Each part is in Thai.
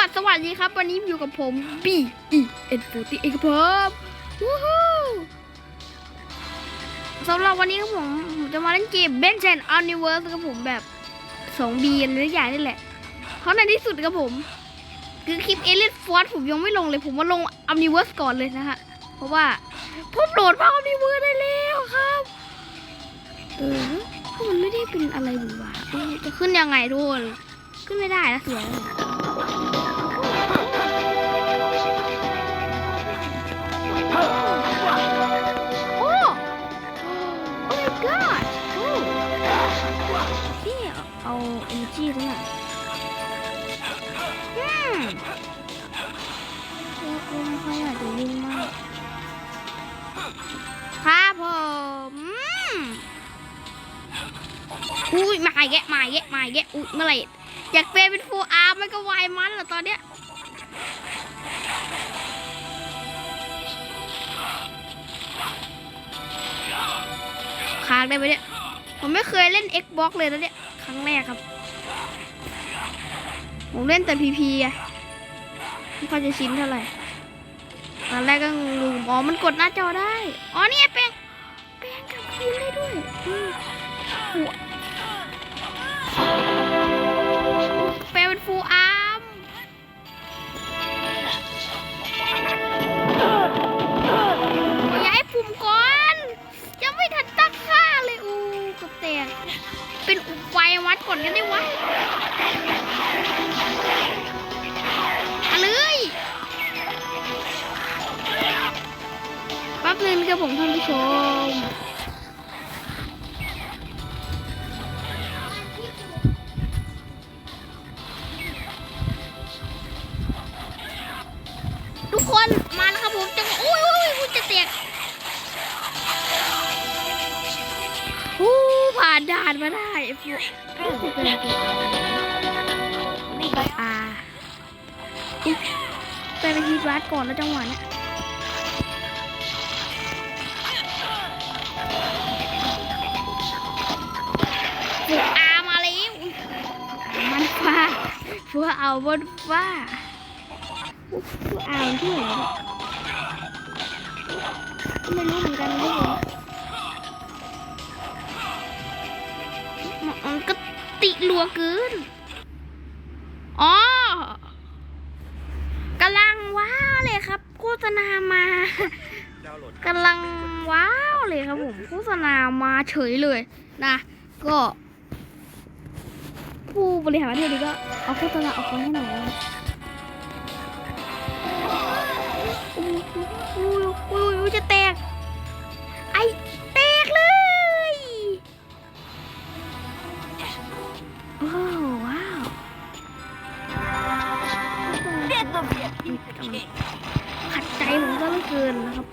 วัสดีสวัสดีครับ วันนี้อยู่กับผม B E N 4 0ครับผมวู้ฮู้สำหรับวันนี้ครับผมผมจะมาเล่นเกม Ben 10 Universe ครับผมแบบ 2B อะไรทุกอย่นี่แหละ เพราะในที่สุดครับผม คือคลิป Alien Force ผมยังไม่ลงเลย ผมมาลง Universe ก่อนเลยนะฮะ เพราะว่าผมโหลดภาค Universe ได้แล้วครับ เออมันไม่ได้เป็นอะไรหวือวาเออจะขึ้นยังไงทุกคน ขึ้นไม่ได้นะสวยเลยโอ้ โอ้ my god โอ้นี่เอา energy แล้วนะอืมเออไม่ค่อยอยากจะวิ่งมากครับผมอุ้ยมาอีกแกะมาอีกแกะมาอีกแกะอุ้ยเมื่อไหร่ อยากเป็นเป็นฟูอาร์มันก็วายมันเหรอตอนเนี้ยค้างได้ไหมเนี่ยผมไม่เคยเล่น Xbox เลยนะเนี่ย ครั้งแรกครับ ผมเล่นแต่พีพีอะไม่ค่อยจะชินเท่าไหร่ตอนแรกก็งงอ๋อมันกดหน้าจอได้ อ๋อเนี่ยแปลงแปลงกับคืนได้ด้วย วัดก่อนกันได้วะมาเลยแป๊บนึงครับผมท่านผู้ชมานด่านมาได้ไอ้พวกนี่ก็อาไปเป็นทีบาสก่อนแล้วจังหวะเนี้ยอามาแล้วอุ๊ยมันฟ้าฟูเอาบนฟ้ากูอ่าที่ไหนเนี่ยไม่รู้เหมือนกันไม่รู้ มันก็ติลัวเกินอ๋อกำลังว้าวเลยครับ โฆษณามาดาวน์โหลดกำลังว้าวเลยครับผมโฆษณามาเฉยเลยนะก็ ผู้บริหารประเทศนี้ก็เอาโฆษณาออกมาให้หน่อยนะอุ้ยอุ้ยอุ้ยอุ้ยจะแตก ว้าวว้าวขัดใจผมก็เหลือเกินนะครับ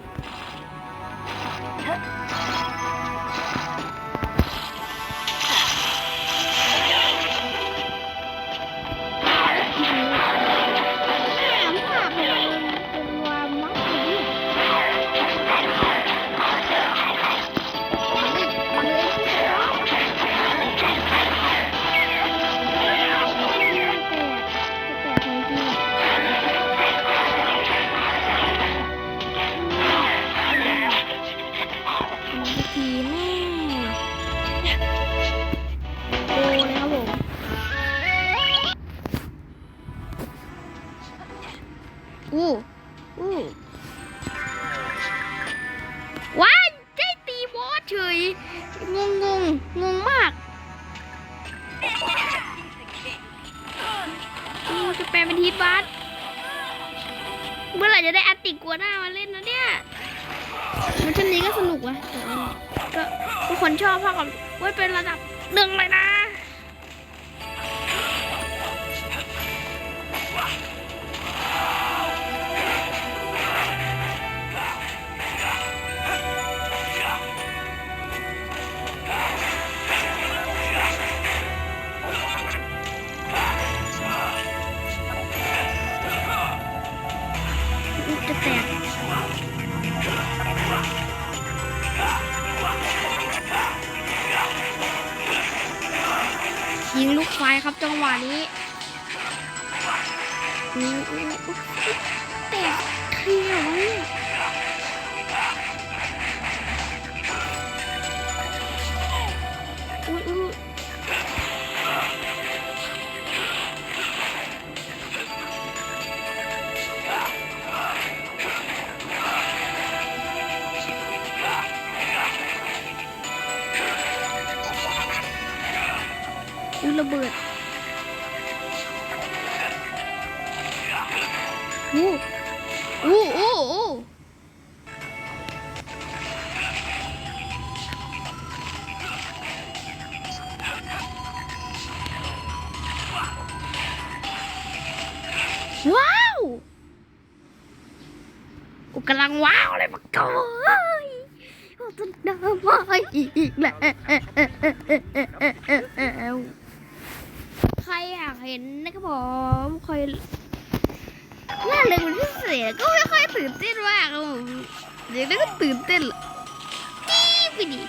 มันช่วงนี้ก็สนุกว่ะแต่ว่าก็ทุกคนชอบภาคกับเว้ยเป็นระดับหนึ่งเลยนะ ยิงลูกไฟครับจังหวะนี้อู้อู้อู้แต่เคลียร อู้ระเบิดอู้อู้อู้อู้ มคอยล่าเริงเป็นพิเศษก็ไม่ค่อยตื่นเต้นมากครับผมเดี๋ยวนี้ก็ตื่นเต้นจี๊ไปดิ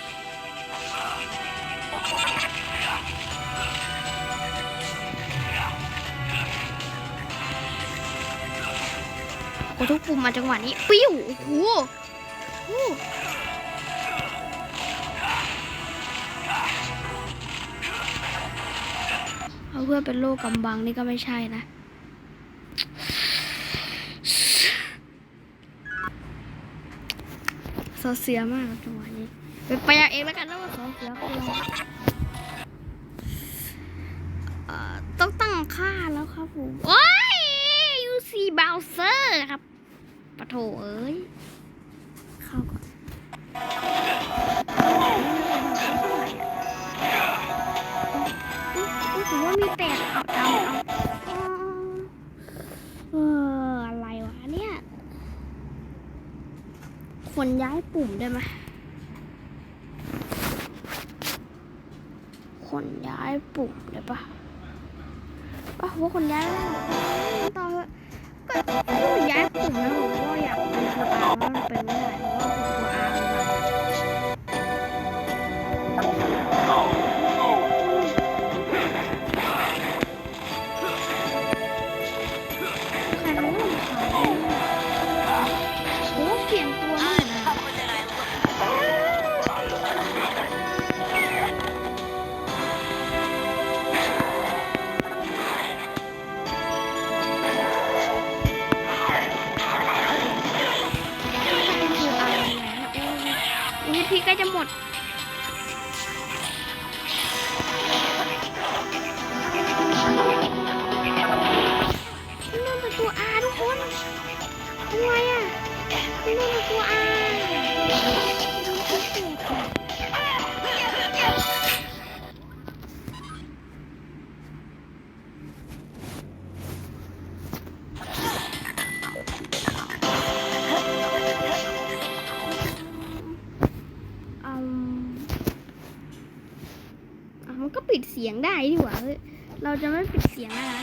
โอ้ทุกปุ่มมาจังหวะนี้ปิ้วโอ้โหาเพื่อเป็นโลกกำบังนี่ก็ไม่ใช่นะโซเสียมากจังหวะนี้ไปไปเอาเองแล้วกันนะว่าโซเสียคืออะไรต้องตั้งค่าแล้วครับผม โอ้ย UC Browser ครับปะโถเอ้ย อุ๊ยอุ๊ยผมว่ามีแปดเอาเอาเอาเอออะไรวะเนี่ยคนย้ายปุ่มได้ไหมคนย้ายปุ่มได้ปะปะว่าคนย้ายได้ต่อเถอะก็ย้ายปุ่มนะผมก็อยากเป็นตัวอาร์มันเป็นไม่ได้เพราะว่า งได้ดีกว่าเฮ้ยเราจะไม่ปิดเสียงนะคะ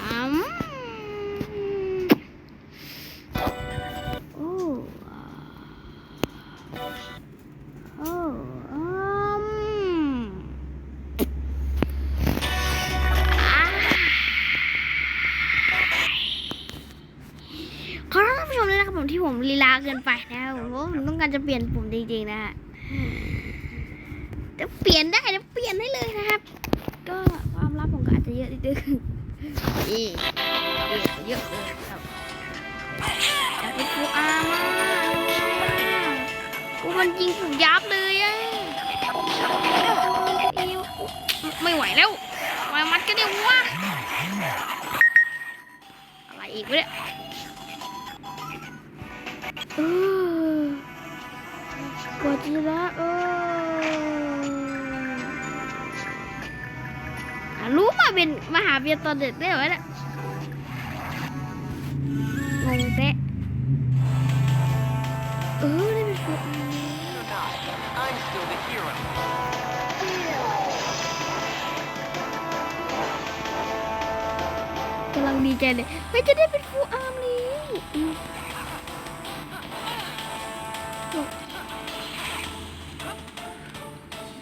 อืมโอ้โอ้อืมอ่าขอโทษท่านผู้ชมเลยนะครับผมที่ผมลีลาเกินไปนะครับผมเพราะผมต้องการจะเปลี่ยนปุ่มจริงๆนะฮะ เปลี่ยนได้จะเปลี่ยนได้เลยนะครับ ก็ความลับผมก็อาจจะเยอะนิดนึงนี่เยอะเลยครับจะเป็นฟูอามาโอ้มันยิงผมยับเลยอะไม่ไหวแล้วมามัดก็เดี๋ยวะอะไรอีกวะเนี่ยออกว่าจะละเออ เป็นมหาเบียร์ตอนเด็กได้ไหมเนี่ยงงเตะเออได้เป็นฟูอาร์ I'm still the hero. กำลังดีใจเลยเฮ้ยจะได้เป็นฟูอาร์มแล้วอืม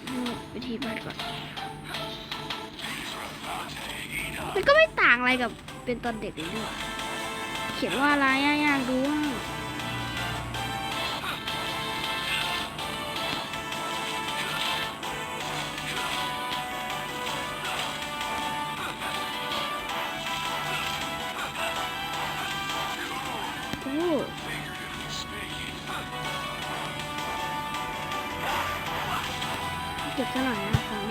เอาวิธีบ้านก่อน มันก็ไม่ต่างอะไรกับเป็นตอนเด็กเลยด้วยเขียนว่าอะไรอยากดูอะโอ้เก็บซะหน่อยนะของ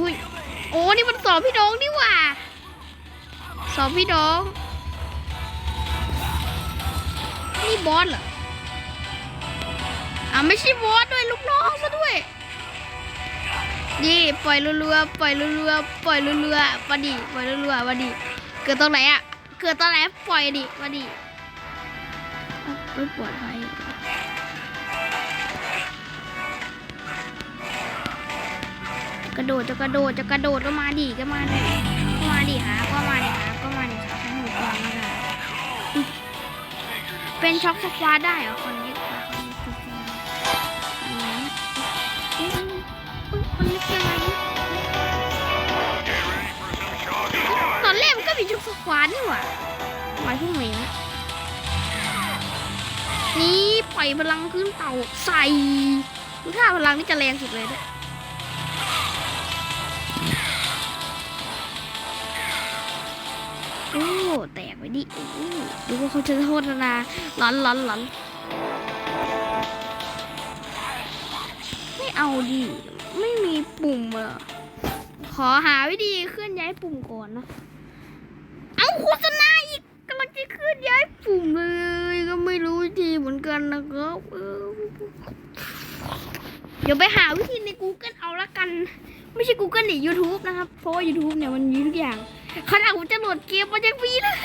อุ้ยโอ้นี่มันสอบพี่น้องนี่หว่าสอบพี่น้อง นี่บอสเหรออะไม่ใช่บอสด้วยลูกน้องซะด้วยนี่ปล่อยรัวๆปล่อยรัวๆปล่อยรัวๆมาดิปล่อยรัวๆมาดิเกิดตรงไหนอะเกิดตรงไหนปล่อยดิมาดิไม่ปลอดภัย กระโดดจะกระโดดจะกระโดดก็มาดิก็มาดิก็มาดิฮะก็มาดิฮะก็มาดิฮะใช้หูฟังมาได้อุ๊ยเป็นช็อกสควาได้เหรอคนนี้ค่ะคนนี้คือคนนี้อุ๊ยอุ๊ยคนเป็นอะไรตอนแรกมันก็มีช็อกสควานี่หว่าหมายพวกเหมงนี่ปล่อยพลังขึ้นเต่าใส่ดูท่าพลังนี่จะแรงสุดเลยเนี่ย แตกไปดิดูว่าเขาจะโทษนาหลอนหลอนหลอนไม่เอาดิ ไม่มีปุ่มเหรอขอหาวิธีเคลื่อนย้ายปุ่มก่อนนะ เอาโฆษณาอีกกำลังจะเคลื่อนย้ายปุ่มเลย ก็ไม่รู้วิธีเหมือนกันนะครับเดี๋ยวไปหาวิธีใน Google เอาละกัน ไม่ใช่ Google นี่ YouTube นะครับ เพราะว่า YouTube เนี่ยมันมีทุกอย่าง ขนาดผมจะโหลดเกมมันยังมีเลย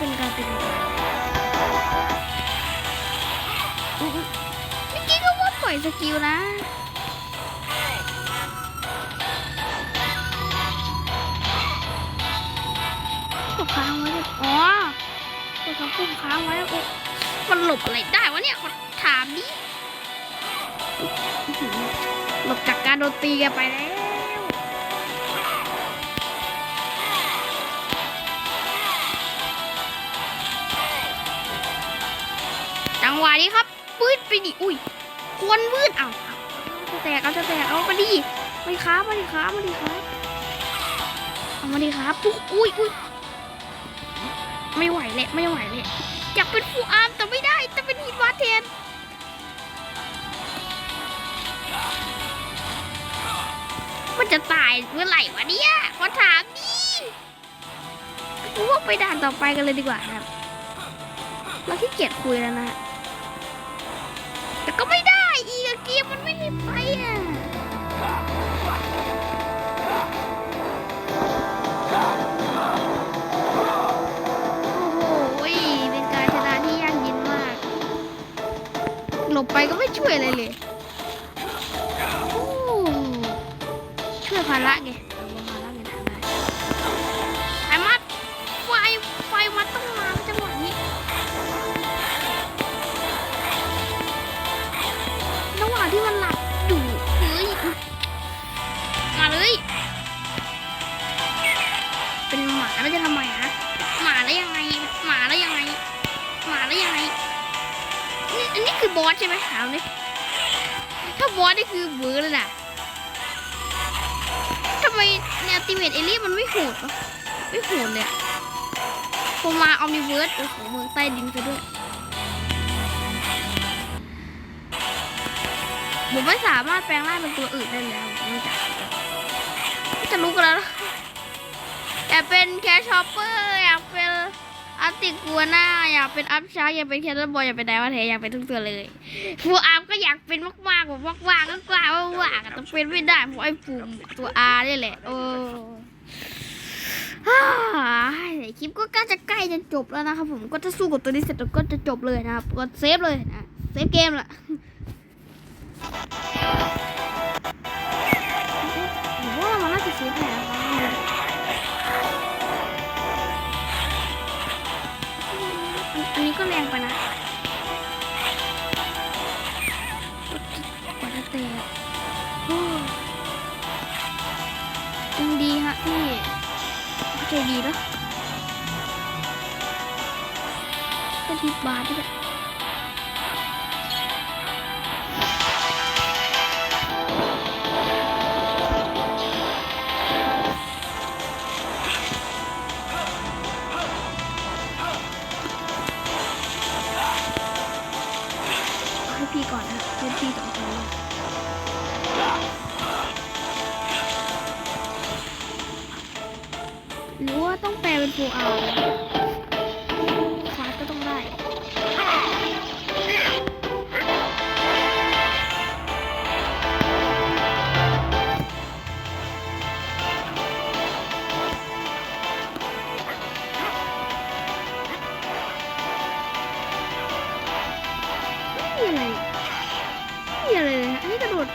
เป็นการเป็นเมื่อกี้ก็ว่าปล่อยสกิลนะกดค้างไว้เลยอ๋อกดเขาปุ่มค้างไว้โอ้มันหลบอะไรได้วะเนี่ยขอถามดิอื้อหือหลบจากการโดนตีกันไปแล้ว หวะนี้ครับปืดไปดิอุ้ยควรมืดเอาเอาจะแตกเอาจะแตกเอามาดิมาดิครับมาดิครับมาดิครับเอามาดิครับปุ๊บอุ้ยอุ้ยไม่ไหวเลยไม่ไหวเลยอยากเป็นฟูอาร์มแต่ไม่ได้จะเป็นฮิตวาเทนมันจะตายเมื่อไหร่วะเนี่ยขอถามดิกูว่าไปด่านต่อไปกันเลยดีกว่าครับเราที่เกียจคุยแล้วนะ บไปก็ไม่ช่วยอะไรเลยช่วยภาระไงไงทำได้ไอ้มัดไฟไฟมัดต้องมาจังหวะนี้ระหว่างที่มันหลับ อันนี้คือบอสใช่ไหมถามเลยถ้าบอสนี่คือเบอร์เลยนะทำไมเนี่ยติเมตเอลี่มันไม่โหดวะไม่โหดเลยอะพอมาออมนิเวิร์สโอ้โหเมืองใต้ดินซะด้วยผมไม่สามารถแปลงร่างเป็นตัวอื่นได้แล้วผมไม่จับจะรู้กันแล้วนะอยากเป็นแคชชอปเปอร์ อาร์ติกัวหน้าอยากเป็นอัพชาร์อยากเป็นแคทเธอร์บอยอยากเป็นไดวานเทอยากเป็นทุกตัวเลยฟูอาร์มก็อยากเป็นมากๆแบบมากๆก็กล้ามากๆอะแต่เป็นไม่ได้เพราะไอ้ปุ่มตัวอาร์นี่แหละโอ้ฮ่าคลิปก็ใกล้จะใกล้จะจบแล้วนะครับผมก็จะสู้กับตัวนี้เสร็จก็จะจบเลยนะครับก็เซฟเลยนะเซฟเกมละว่ามันน่าจะเซฟแผล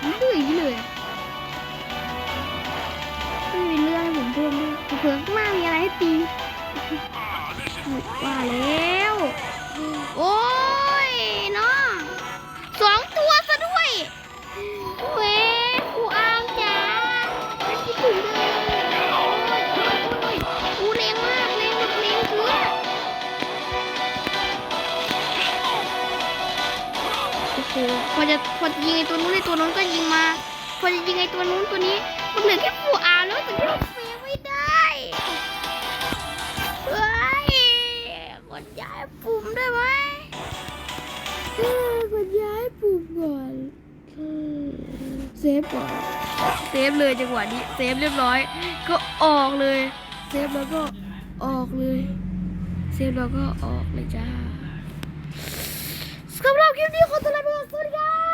ฮะอันนี้กระโดดเรื่อยอย่างนี้เลยไม่มีเรื่องให้ผมเพิ่มด้วยเพื่อข้างหน้ามีอะไรให้ตีว่าแล้ว โอ้ยเนาะสองตัวซะด้วยเว้ หพอจะพอจะยิงไอ้ตัวนู้นไอ้ตัวนู้นก็ยิงมา พอจะยิงไอ้ตัวนู้นตัวนี้ มันเหลือแค่ฟูอาร์แล้วแต่ที่เฟไม่ได้เฮ้ยกดย้ายปุ่มได้ไหมกดย้ายปุ่มก่อนเซฟก่อนเซฟเลยจังหวะนี้เซฟเรียบร้อย ก็ออกเลย เซฟแล้วก็ออกเลย เซฟแล้วก็ออกเลยจ้า สำหรับคลิปนี้ขอตัวลาไปก่อนสวัสดีครับ